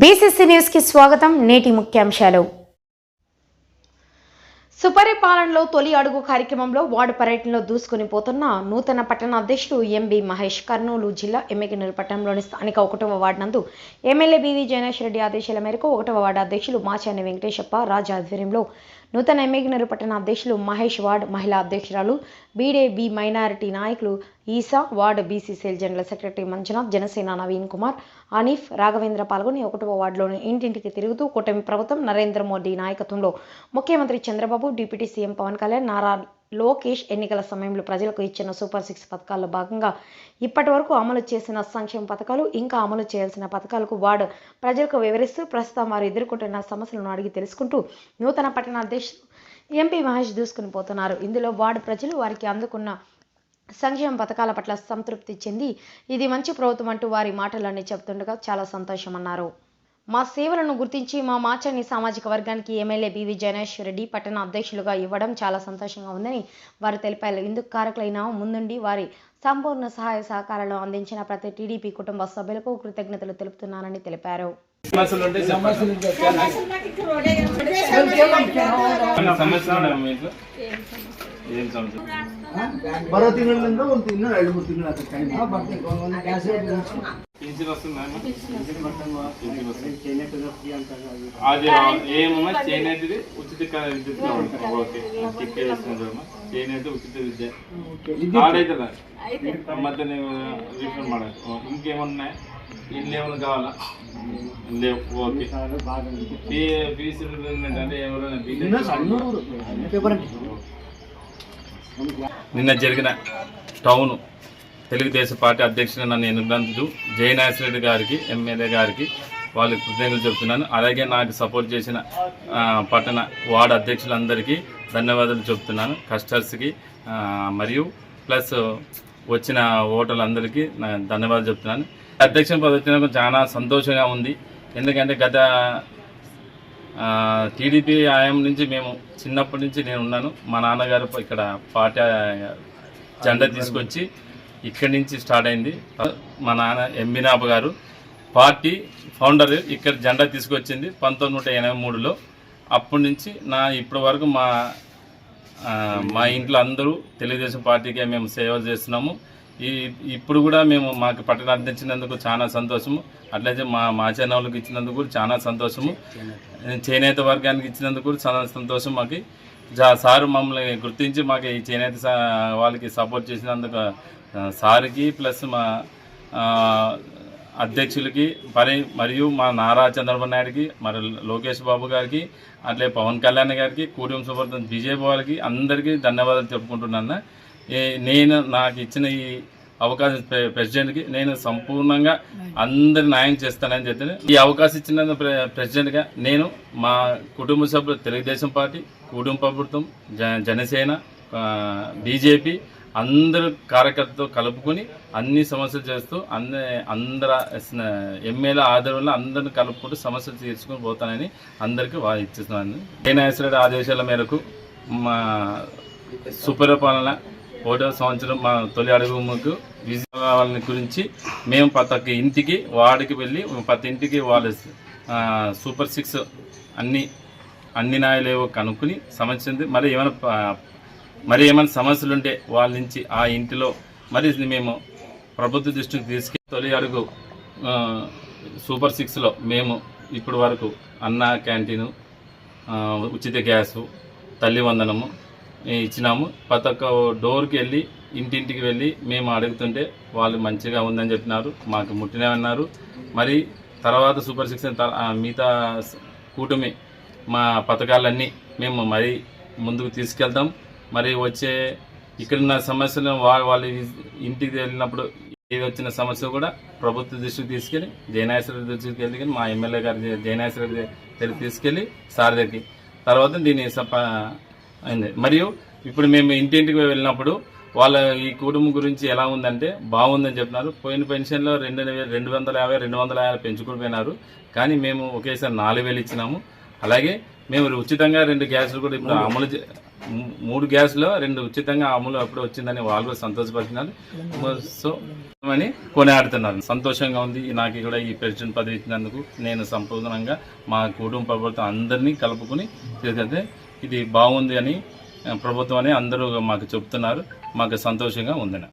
BCC న్యూస్కి స్వాగతం. నేటి ముఖ్యాంశాలు. సుపరిపాలనలో తొలి అడుగు కార్యక్రమంలో వార్డు పర్యటనలో దూసుకుని పోతున్న నూతన పట్టణ అధ్యక్షుడు ఎంబీ మహేష్ కర్నూలు జిల్లా ఎమ్మెగినూరు పట్టణంలోని స్థానిక ఒకటవ వార్డు నందు ఎమ్మెల్యే బీవీ జయనేష్ రెడ్డి ఆదేశాల మేరకు ఒకటవ వార్డు అధ్యక్షులు మాచాని వెంకటేశప్ప రాజు ఆధ్వర్యంలో నూతన ఎమ్మెగినూరు పట్టణ అధ్యక్షులు మహేష్ వార్డ్ మహిళా అధ్యక్షురాలు బీడే బి మైనారిటీ నాయకులు Isa ward BCCL general secretary Manjunath Janasena Naveen Kumar Anif Raghavendra పాల్గొని ఒకటవ వార్డులోని ఇంటింటికి తిరుగుతూ కూటమి ప్రభుత్వం నరేంద్ర మోడీ నాయకత్వంలో ముఖ్యమంత్రి చంద్రబాబు డిప్యూటీ సీఎం పవన్ కళ్యాణ్ నారా లోకేష్ ఎన్నికల సమయంలో ప్రజలకు ఇచ్చిన సూపర్ సిక్స్ పథకాల్లో భాగంగా ఇప్పటి వరకు అమలు చేసిన సంక్షేమ పథకాలు ఇంకా అమలు చేయాల్సిన పథకాలకు వార్డు ప్రజలకు వివరిస్తూ ప్రస్తుతం వారు ఎదుర్కొంటున్న సమస్యలను అడిగి తెలుసుకుంటూ నూతన పట్టణ ఎంపీ మహేష్ దూసుకుని పోతున్నారు. ఇందులో వార్డు ప్రజలు వారికి అందుకున్న సంక్షేమ పథకాల పట్ల సంతృప్తి చెంది ఇది మంచి ప్రభుత్వం అంటూ వారి మాటలన్నీ చెబుతుండగా చాలా సంతోషం అన్నారు మా సేవలను గుర్తించి మా మాచర్ని సామాజిక వర్గానికి ఎమ్మెల్యే బివి జనేష్ రెడ్డి పట్టణ అధ్యక్షులుగా ఇవ్వడం చాలా సంతోషంగా ఉందని వారు తెలిపారు. ఇందుకు కారకులైన ముందుండి వారి సంపూర్ణ సహాయ సహకారాలు అందించిన ప్రతి టీడీపీ కుటుంబ సభ్యులకు కృతజ్ఞతలు తెలుపుతున్నానని తెలిపారు. సమస్యలు ఉంటే చెప్పండి సమస్యలు ఉన్నాయా మీ ఇంట్లో ఏం సమస్య ಬರೋ ತಿಂಗಳಿಂದ ಒಂದು ಇನ್ನೂ ಎರಡು ಮೂರು ತಿಂಗಳು ಆಗ್ತದೆ ಟೈಮ್ ಬರ್ತೀನಿ ಒಂದು ಗ್ಯಾಸ್ పింఛన్ వస్తుందా అమ్మ? పింఛన్ వస్తుంది. అది ఏమమ్మా చేనేటిది ఉచిత క- విద్యుత్ కావాలి. ఓకే టిక్ వేసుకుంటామా చేనేటి ఉచిత విద్య ఆడైతుందా ಮತ್ತೆ ನೀವು ರಿಫಂಡ್ ಮಾಡಕ್ಕೆ ఇంకేమన్నా ఇల్లు ఏమైనా కావాలా లేవు ఓకే ఫీ ఫీజు రిమెంట్ అంటే ఎవరైనా నిన్న జరిగిన టౌన్ తెలుగుదేశం పార్టీ అధ్యక్షుడు నన్ను ఎన్నుకున్నందుకు జయనాథ్ రెడ్డి గారికి ఎమ్మెల్యే గారికి వాళ్ళకి కృతజ్ఞతలు చెప్తున్నాను అలాగే నాకు సపోర్ట్ చేసిన పట్టణ వార్డు అధ్యక్షులందరికీ ధన్యవాదాలు చెప్తున్నాను కస్టర్స్కి మరియు ప్లస్ వచ్చిన ఓటర్లందరికీ నా ధన్యవాదాలు చెప్తున్నాను అధ్యక్ష పదవి చాలా సంతోషంగా ఉంది. ఎందుకంటే గత టీడీపీ ఆయం నుంచి మేము చిన్నప్పటి నుంచి నేను ఉన్నాను. మా నాన్నగారు ఇక్కడ పార్టీ జెండా తీసుకొచ్చి ఇక్కడి నుంచి స్టార్ట్ అయింది. మా నాన్న ఎంబినాబ గారు పార్టీ ఫౌండర్ ఇక్కడ జెండా తీసుకొచ్చింది పంతొమ్మిది నూట ఎనభై మూడులో. అప్పటి నుంచి నా ఇప్పటి వరకు మా మా ఇంట్లో అందరూ తెలుగుదేశం పార్టీకే మేము సేవలు చేస్తున్నాము. ఈ ఇప్పుడు కూడా మేము మాకు పట్టణ అందించినందుకు చాలా సంతోషము. అట్లయితే మా మా వాళ్ళకి ఇచ్చినందుకు కూడా చాలా సంతోషము. చేనేత వర్గానికి. ఇచ్చినందుకు కూడా చాలా సంతోషం మాకు. సారు మమ్మల్ని గుర్తించి మాకు ఈ చేనేత వాళ్ళకి సపోర్ట్ చేసినందుకు సార్కి ప్లస్ మా అధ్యక్షులకి మరి మరియు మా నారా చంద్రబాబు నాయుడుకి మరి లోకేష్ బాబు గారికి అట్లే పవన్ కళ్యాణ్ గారికి కూటమి సువర్ధన్ బీజేపీ వాళ్ళకి అందరికీ ధన్యవాదాలు చెప్పుకుంటున్నాను. నేను నాకు ఇచ్చిన ఈ అవకాశం ప్రె- ప్రెసిడెంట్కి నేను సంపూర్ణంగా అందరి న్యాయం చేస్తానని చెప్పి ఈ అవకాశం ఇచ్చిన ప్రె- ప్రెసిడెంట్గా నేను మా కుటుంబ సభ్యులు తెలుగుదేశం పార్టీ కుటుంబ ప్రభుత్వం జనసేన బీజేపీ అందరు కార్యకర్తతో కలుపుకొని అన్ని సమస్యలు చేస్తూ అంద అందర ఎమ్మెల్యే ఆధ్వర్యంలో అందరిని కలుపుకుంటూ సమస్యలు తీర్చుకొని పోతానని అందరికీ వా ఇచ్చిస్తున్నాను జయనాశ్వరుడు ఆదేశాల మేరకు మా సుపరిపాలన ఒకటో సంవత్సరం మా తొలి అడుగుకు విజయవాడని గురించి మేము ప్రతి ఇంటికి వాడికి వెళ్ళి ప్రతి ఇంటికి వాళ్ళ సూపర్ సిక్స్ అన్ని అన్ని నాయలేవో కనుక్కుని సమస్య ఉంది. మరి ఏమైనా మరి ఏమైనా సమస్యలు ఉంటే వాళ్ళ నుంచి ఆ ఇంటిలో మరి మేము ప్రభుత్వ దృష్టికి తీసుకెళ్ళి తొలి అడుగు సూపర్ సిక్స్లో మేము ఇప్పటి వరకు అన్న క్యాంటీను ఉచిత గ్యాసు తల్లి వందనము ఇచ్చినాము. ప్రతి ఒక్క డోర్కి వెళ్ళి ఇంటింటికి వెళ్ళి మేము అడుగుతుంటే వాళ్ళు మంచిగా ఉందని చెప్పినారు. మాకు ముట్టినామన్నారు మరి తర్వాత సూపర్ సిక్స్ త- మిగతా కూటమి మా పథకాలన్నీ మేము మరి ముందుకు తీసుకెళ్తాం. మరి వచ్చే ఇక్కడున్న సమస్యలు వా- వాళ్ళ ఇంటికి వెళ్ళినప్పుడు ఏది వచ్చిన సమస్య కూడా ప్రభుత్వ దృష్టికి తీసుకెళ్ళి జయనాశ్వర దృష్టికి వెళ్ళి మా ఎమ్మెల్యే గారి జయనాశ్వర తీసుకెళ్ళి సార్ దగ్గరికి. తర్వాత దీన్ని సప అయింది. మరియు ఇప్పుడు మేము ఇంటింటికి వెళ్ళినప్పుడు వాళ్ళ ఈ కుటుంబం గురించి ఎలా ఉందంటే బాగుందని చెప్పినారు. పోయిన పెన్షన్లో రెండు రెండు వందల యాభై రెండు వందల యాభై పెంచుకుపోయినారు కానీ మేము ఒకేసారి నాలుగు వేలు ఇచ్చినాము. అలాగే మేము ఉచితంగా రెండు గ్యాసులు కూడా ఇప్పుడు అమలు మూడు గ్యాస్లో రెండు ఉచితంగా అమలు అప్పుడు వచ్చిందని వాళ్ళు కూడా సంతోషపడుతున్నారు సో అని కొనియాడుతున్నారు. సంతోషంగా ఉంది. నాకు కూడా ఈ ప్రెసిడెంట్ పదవి ఇచ్చినందుకు నేను సంపూర్ణంగా మా కుటుంబ ప్రభుత్వం అందరినీ కలుపుకుని తీసుకెళ్తే ఇది బాగుంది అని ప్రభుత్వం అందరూ మాకు చెప్తున్నారు. మాకు సంతోషంగా ఉంది